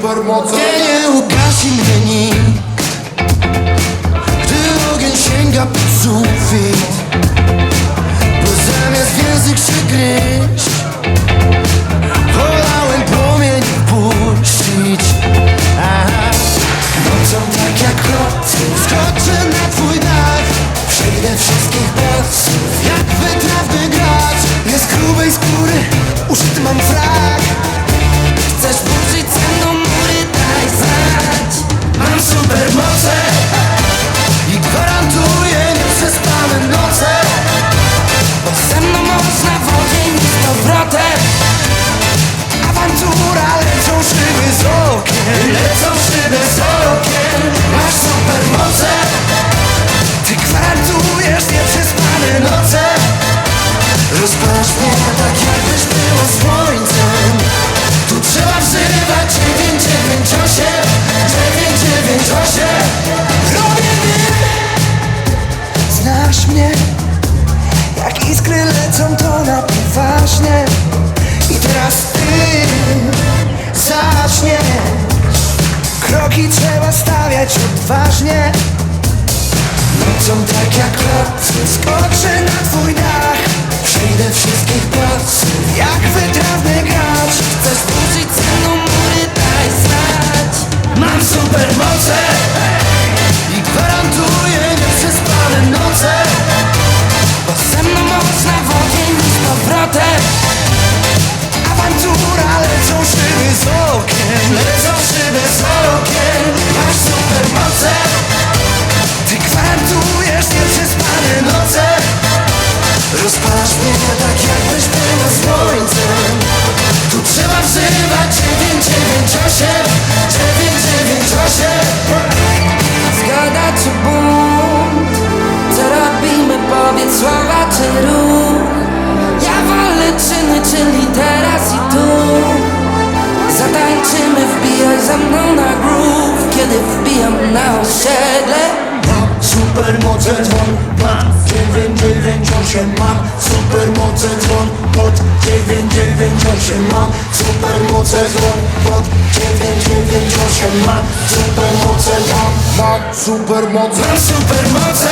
supermoce Nie, ugasi mnie nikt Gdy ogień sięga po sufit. Bo zamiast język się gryźć Wolałem płomień puścić. Aha. Nocą tak jak klopcy Skoczę iskry lecą to na poważnie. I teraz ty zaczniesz. Kroki trzeba stawiać odważnie. Nocą tak jak klapcy Skoczę z powrotem Awantura, lecą szyby z okien Lecą szyby z okien Masz supermoce ty gwarantujesz nieprzespane noce. Rozpalasz mnie tak jakbyś była słońcem Tu trzeba wzywać 998 998 supermoce dzwon Mam 998 Mam supermoce dzwon Pod 998 Mam supermoce dzwon Pod 998 Mam supermoce dzwon Mam supermoce. Mam supermoce